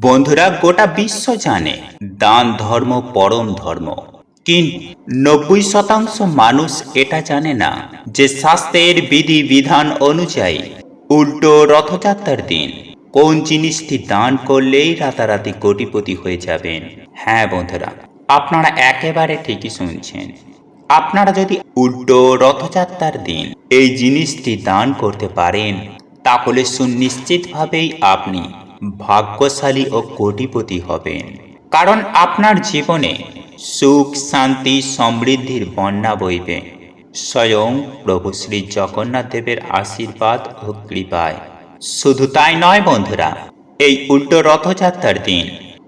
বন্ধুরা, গোটা বিশ্ব জানে, দান ধর্ম পরম ধর্ম। কিন্তু নব্বই শতাংশ মানুষ এটা জানে না যে শাস্ত্রের বিধি বিধান অনুযায়ী উল্টো রথযাত্রার দিন কোন জিনিসটি দান করলেই রাতারাতি কোটিপতি হয়ে যাবেন। হ্যাঁ বন্ধুরা, আপনারা একেবারে ঠিকই শুনছেন। আপনারা যদি উল্টো রথযাত্রার দিন এই জিনিসটি দান করতে পারেন, তাহলে সুনিশ্চিতভাবেই আপনি ভাগ্যশালী ও কোটিপতি হবেন। কারণ আপনার জীবনে সুখ, শান্তি, সমৃদ্ধির বন্যা বইবে। স্বয়ং প্রভু শ্রী জগন্নাথ দেবের আশীর্বাদ ও কৃপায়। শুধু তাই নয় বন্ধুরা, এই উল্টো রথযাত্রার দিন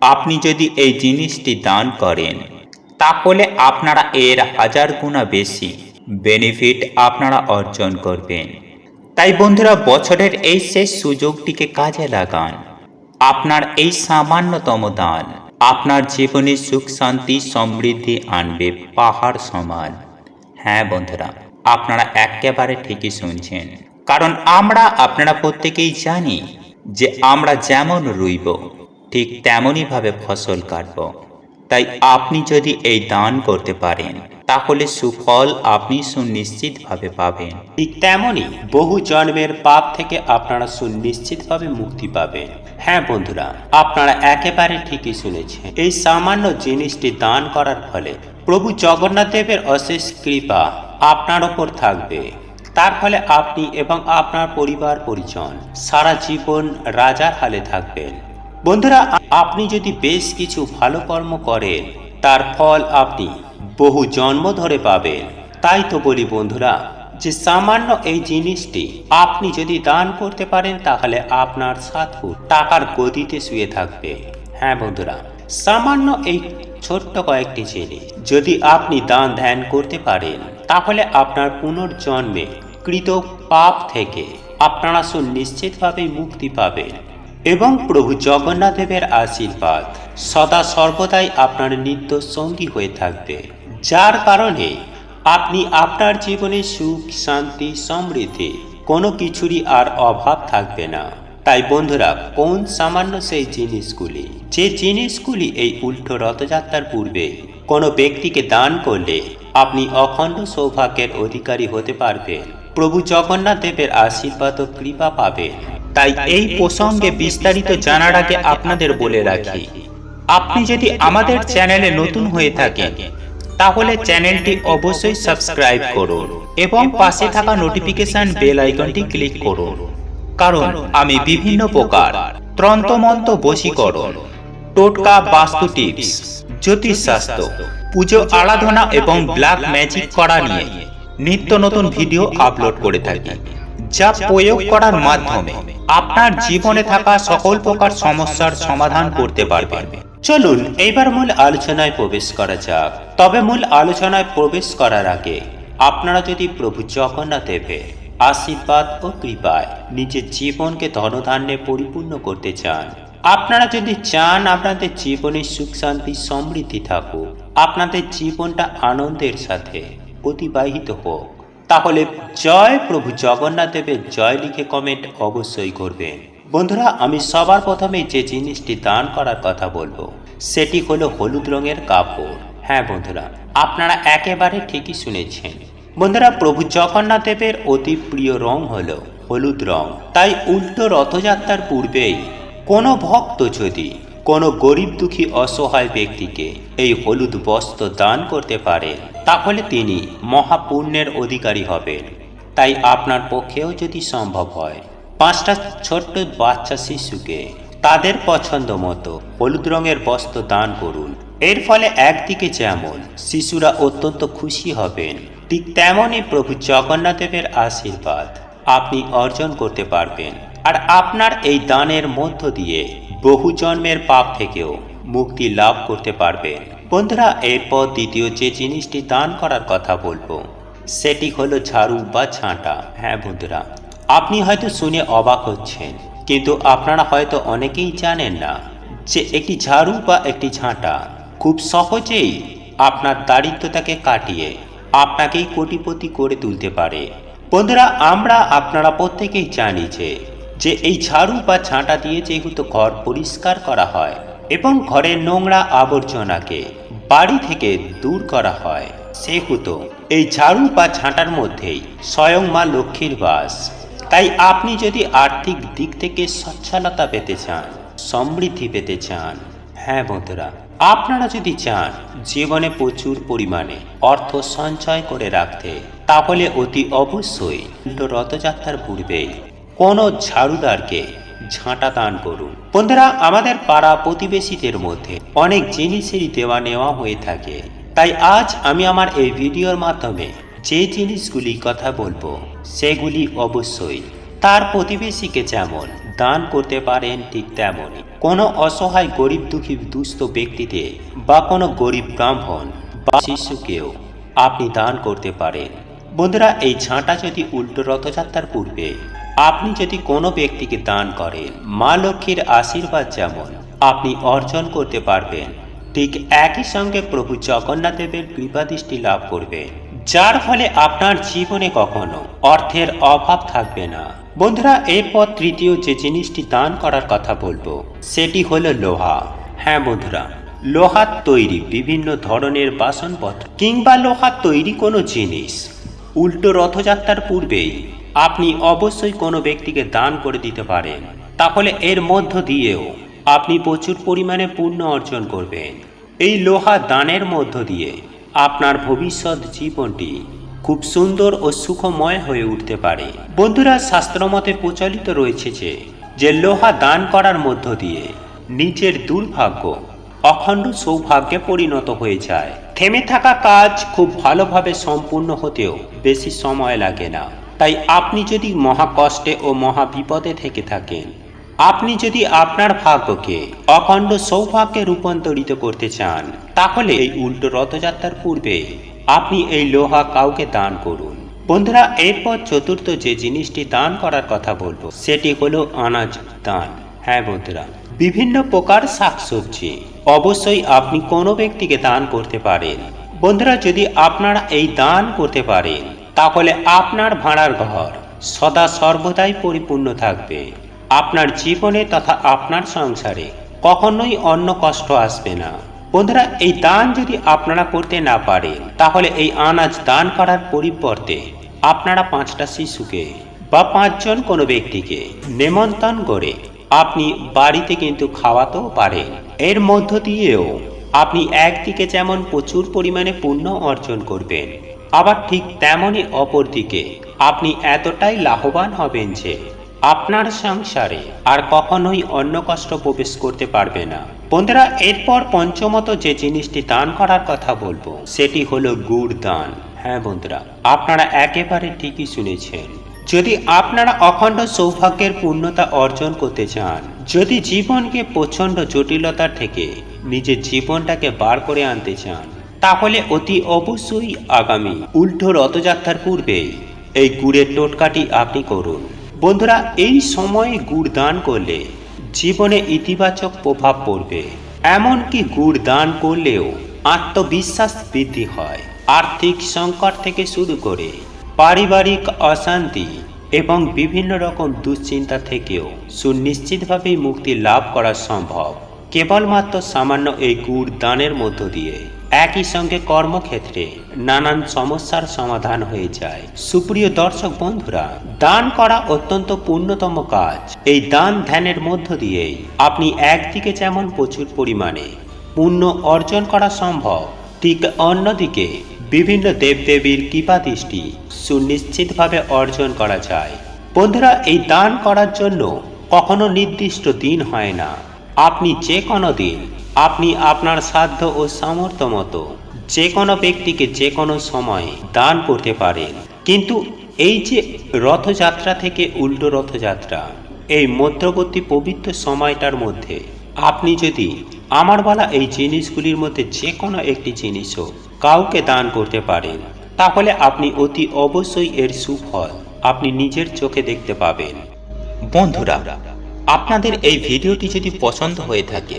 আপনি যদি এই জিনিসটি দান করেন, তাহলে আপনারা এর হাজার গুণা বেশি বেনিফিট আপনারা অর্জন করবেন। তাই বন্ধুরা, বছরের এই শেষ সুযোগটিকে কাজে লাগান। আপনার এই সামান্যতম দান, আপনার জীবনে সুখ, শান্তি, সমৃদ্ধি আনবে পাহাড় সমান। হ্যাঁ বন্ধুরা, আপনারা একেবারে ঠিকই শুনছেন। কারণ আমরা আপনারা প্রত্যেকেই জানি যে আমরা যেমন রুইব, ঠিক তেমনইভাবে ফসল কাটব। তাই আপনি যদি এই দান করতে পারেন, তাহলে সুফল আপনি সুনিশ্চিতভাবে পাবেন। ঠিক তেমনই বহু জন্মের পাপ থেকে আপনারা সুনিশ্চিতভাবে মুক্তি পাবেন। হ্যাঁ বন্ধুরা, আপনারা একেবারে ঠিকই শুনেছেন। এই সামান্য জিনিসটি দান করার ফলে প্রভু জগন্নাথ দেবের অশেষ কৃপা আপনার ওপর থাকবে। তার ফলে আপনি এবং আপনার পরিবার, পরিজন, সারা জীবন রাজার হালে থাকবেন। বন্ধুরা, আপনি যদি বেশ কিছু ভালো কর্ম করেন, তার ফল আপনি বহু জন্ম ধরে পাবেন। তাই তো বলি বন্ধুরা যে সামান্য এই জিনিসটি আপনি যদি দান করতে পারেন, তাহলে আপনার সাধু টাকার গদিতে শুয়ে থাকবে। হ্যাঁ বন্ধুরা, সামান্য এই ছোট্ট কয়েকটি জিনিস যদি আপনি দান ধ্যান করতে পারেন, তাহলে আপনার পুনর্জন্মে কৃত পাপ থেকে আপনারা সুনিশ্চিতভাবে মুক্তি পাবেন এবং প্রভু জগন্নাথ দেবের আশীর্বাদ সদা সর্বদাই আপনার নিত্য সঙ্গী হয়ে থাকবে। যার কারণে আপনি আপনার জীবনে সুখ, শান্তি, সমৃদ্ধি কোনো কিছুরই আর অভাব থাকবে না। তাই বন্ধুরা, কোন সামান্য সেই জিনিসগুলি, যে জিনিসগুলি এই উল্টো রথযাত্রার পূর্বে কোনো ব্যক্তিকে দান করলে আপনি অখণ্ড সৌভাগ্যের অধিকারী হতে পারবেন। প্রভু জগন্নাথ দেবের আশীর্বাদ ও কৃপা পাবেন। তাই এই প্রসঙ্গে বিস্তারিত জানার আগে আপনাদের বলে রাখি, আপনি যদি আমাদের চ্যানেলে নতুন হয়ে থাকেন তাহলে চ্যানেলটি অবশ্যই সাবস্ক্রাইব করুন এবং পাশে থাকা নোটিফিকেশন বেল আইকনটি ক্লিক করুন কারণ আমি বিভিন্ন প্রকার ত্রন্তমন্ত বশীকরণ, টোটকা বাস্তু টিপস জ্যোতিষশাস্ত্র, পুজো আরাধনা এবং ব্ল্যাক ম্যাজিক করা নিয়ে নিত্য নতুন ভিডিও আপলোড করে থাকি, যা প্রয়োগ করার মাধ্যমে আপনার জীবনে থাকা সকল প্রকার সমস্যার সমাধান করতে পারবেন চলুন, এইবার মূল আলোচনায় প্রবেশ করা যাক। তবে মূল আলোচনায় প্রবেশ করার আগে, আপনারা যদি প্রভু জগন্নাথ দেবের আশীর্বাদ ও কৃপায় নিজের জীবনকে ধনধান্যে পরিপূর্ণ করতে চান, আপনারা যদি চান আপনাদের জীবনে সুখ, শান্তি, সমৃদ্ধি থাকুক, আপনাদের জীবনটা আনন্দের সাথে অতিবাহিত হোক, তাহলে জয় প্রভু জগন্নাথ দেবের জয় লিখে কমেন্ট অবশ্যই করবেন। বন্ধুরা, আমি সবার প্রথমে যে জিনিসটি দান করার কথা বলব, সেটি হলো হলুদ রঙের কাপড়। হ্যাঁ বন্ধুরা, আপনারা একেবারে ঠিকই শুনেছেন। বন্ধুরা, প্রভু জগন্নাথ দেবের অতি প্রিয় রং হলো হলুদ রং। তাই উল্টো রথযাত্রার পূর্বেই কোনো ভক্ত যদি কোনো গরিব দুঃখী অসহায় ব্যক্তিকে এই হলুদ বস্ত্র দান করতে পারে, তাহলে তিনি মহাপুণ্যের অধিকারী হবেন। তাই আপনার পক্ষেও যদি সম্ভব হয় পাঁচটা ছোট্ট বাচ্চা শিশুকে তাদের পছন্দ মতো হলুদ রঙের বস্ত্র দান করুন। এর ফলে একদিকে যেমন শিশুরা অত্যন্ত খুশি হবেন, ঠিক তেমনই প্রভু জগন্নাথদেবের আশীর্বাদ আপনি অর্জন করতে পারবেন। আর আপনার এই দানের মধ্য দিয়ে বহু জন্মের পাপ থেকেও মুক্তি লাভ করতে পারবেন। বন্ধুরা, এরপর দ্বিতীয় যে জিনিসটি দান করার কথা বলব, সেটি হলো ঝাড়ু বা ছাঁটা। হ্যাঁ বন্ধুরা আপনি হয়তো শুনে অবাক হচ্ছেন, কিন্তু আপনারা হয়তো অনেকেই জানেন না যে একটি ঝাড়ু বা একটি ঝাঁটা খুব সহজেই আপনার দারিদ্রতাকে কাটিয়ে আপনাকেই কোটিপতি করে তুলতে পারে। বন্ধুরা, আমরা আপনারা প্রত্যেকেই জানি যে যে এই ঝাড়ু বা ঝাঁটা দিয়ে যেহেতু ঘর পরিষ্কার করা হয় এবং ঘরের নোংরা আবর্জনাকে বাড়ি থেকে দূর করা হয়, সেহেতু এই ঝাড়ু বা ঝাঁটার মধ্যেই স্বয়ং মা লক্ষ্মীর বাস তাই আপনি যদি আর্থিক দিক থেকে সচ্ছলতা পেতে চান, সমৃদ্ধি পেতে চান হ্যাঁ বন্ধুরা, আপনারা যদি চান জীবনে প্রচুর পরিমাণে অর্থ সঞ্চয় করে রাখতে, তাহলে অতি অবশ্যই রথযাত্রার পূর্বে কোনো ঝাড়ুদারকে ঝাঁটা দান করুন। বন্ধুরা, আমাদের পাড়া প্রতিবেশীদের মধ্যে অনেক জিনিসেরই দেওয়া নেওয়া হয়ে থাকে। তাই আজ আমি আমার এই ভিডিওর মাধ্যমে যে জিনিসগুলি কথা বলব, সেগুলি অবশ্যই। তার প্রতিবেশীকে যেমন দান করতে পারেন, ঠিক তেমনই। কোনো অসহায়, গরিব, দুঃখী, দুস্থ ব্যক্তিতে বা কোনো গরিব ব্রাহ্মণ বা শিশুকেও আপনি দান করতে পারেন। বন্ধুরা, এই ঝাঁটা যদি উল্টো রথযাত্রার পূর্বে আপনি যদি কোনো ব্যক্তিকে দান করেন, মা লক্ষ্মীর আশীর্বাদ যেমন আপনি অর্জন করতে পারবেন, ঠিক একই সঙ্গে প্রভু জগন্নাথ দেবের কৃপাদৃষ্টি লাভ করবেন। যার ফলে আপনার জীবনে কখনো অর্থের অভাব থাকবে না। বন্ধুরা, এরপর তৃতীয় যে জিনিসটি দান করার কথা বলব, সেটি হলো লোহা। হ্যাঁ বন্ধুরা লোহার তৈরি বিভিন্ন ধরনের বাসনপত্র কিংবা লোহার তৈরি কোনো জিনিস। উল্টো রথযাত্রার পূর্বেই আপনি অবশ্যই কোনো ব্যক্তিকে দান করে দিতে পারেন। তাহলে এর মধ্য দিয়েও আপনি প্রচুর পরিমাণে পুণ্য অর্জন করবেন। এই লোহা দানের মধ্য দিয়ে আপনার ভবিষ্যৎ জীবনটি খুব সুন্দর ও সুখময় হয়ে উঠতে পারে। বন্ধুরা, শাস্ত্রমতে প্রচলিত রয়েছে যে যে লোহা দান করার মধ্য দিয়ে নিজের দুর্ভাগ্য, অখণ্ড সৌভাগ্যে পরিণত হয়ে যায়। থেমে থাকা কাজ খুব ভালোভাবে সম্পূর্ণ হতেও বেশি সময় লাগে না। তাই আপনি যদি মহা কষ্টে ও মহা বিপদে থেকে থাকেন আপনি যদি আপনার ভাগ্যকে অখণ্ড সৌভাগ্যে রূপান্তরিত করতে চান, তাহলে এই উল্টো রথযাত্রার পূর্বে আপনি এই লোহা কাউকে দান করুন। বন্ধুরা, এরপর চতুর্থ যে জিনিসটি দান করার কথা বলব, সেটি হলো আনাজ দান। হ্যাঁ বন্ধুরা, বিভিন্ন প্রকার শাকসবজি। অবশ্যই আপনি কোনো ব্যক্তিকে দান করতে পারেন। বন্ধুরা, যদি আপনারা এই দান করতে পারেন, তাহলে আপনার ভাড়ার ঘর সদা সর্বদাই পরিপূর্ণ থাকবে। আপনার জীবনে তথা আপনার সংসারে কখনোই অন্য কষ্ট আসবে না। বন্ধুরা, এই দান যদি আপনারা করতে না পারেন, তাহলে এই আনাজ দান করার পরিবর্তে আপনারা পাঁচটা শিশুকে বা পাঁচজন কোনো ব্যক্তিকে নেমন্তন করে আপনি বাড়িতে কিন্তু খাওয়াতেও পারেন। এর মধ্য দিয়েও আপনি একদিকে যেমন প্রচুর পরিমাণে পুণ্য অর্জন করবেন, আবার ঠিক তেমনই অপরদিকে আপনি এতটাই লাভবান হবেন যে আপনার সংসারে আর কখনোই অন্য কষ্ট প্রবেশ করতে পারবে না। বন্ধুরা, এরপর পঞ্চমত যে জিনিসটি দান করার কথা বলব, সেটি হলো গুড় দান। হ্যাঁ বন্ধুরা, আপনারা একেবারে ঠিকই শুনেছেন। যদি আপনারা অখণ্ড সৌভাগ্যের পূর্ণতা অর্জন করতে চান, যদি জীবনকে প্রচণ্ড জটিলতার থেকে নিজের জীবনটাকে বার করে আনতে চান, তাহলে অতি অবশ্যই আগামী উল্টো রথযাত্রার পূর্বেই এই গুড়ের টোটকাটি আপনি করুন। বন্ধুরা, এই সময়ে গুড় দান করলে জীবনে ইতিবাচক প্রভাব পড়বে। এমনকি গুড় দান করলেও আত্মবিশ্বাস বৃদ্ধি হয়। আর্থিক সংকট থেকে শুরু করে পারিবারিক অশান্তি এবং বিভিন্ন রকম দুশ্চিন্তা থেকেও সুনিশ্চিতভাবেই মুক্তি লাভ করা সম্ভব। কেবলমাত্র সামান্য এই গুড় দানের মধ্য দিয়ে একই সঙ্গে কর্মক্ষেত্রে নানান সমস্যার সমাধান হয়ে যায়। সুপ্রিয় দর্শক বন্ধুরা, দান করা অত্যন্ত পূর্ণতম কাজ। এই দান ধ্যানের মধ্য দিয়েই আপনি একদিকে যেমন প্রচুর পরিমাণে পুণ্য অর্জন করা সম্ভব, ঠিক অন্যদিকে বিভিন্ন দেবদেবীর কৃপা দৃষ্টি সুনিশ্চিতভাবে অর্জন করা যায়। বন্ধুরা, এই দান করার জন্য কখনো নির্দিষ্ট দিন হয় না। আপনি যে কোনো দিন আপনি আপনার সাধ্য ও সামর্থ্য মতো যে কোনো ব্যক্তিকে যে কোনো সময় দান করতে পারেন। কিন্তু এই যে রথযাত্রা থেকে উল্টো রথযাত্রা, এই মধ্যবর্তী পবিত্র সময়টার মধ্যে আপনি যদি আমার বলা এই জিনিসগুলির মধ্যে যে কোনো একটি জিনিসও কাউকে দান করতে পারেন, তাহলে আপনি অতি অবশ্যই এর সুফল আপনি নিজের চোখে দেখতে পাবেন। বন্ধুরা, আপনাদের এই ভিডিওটি যদি পছন্দ হয়ে থাকে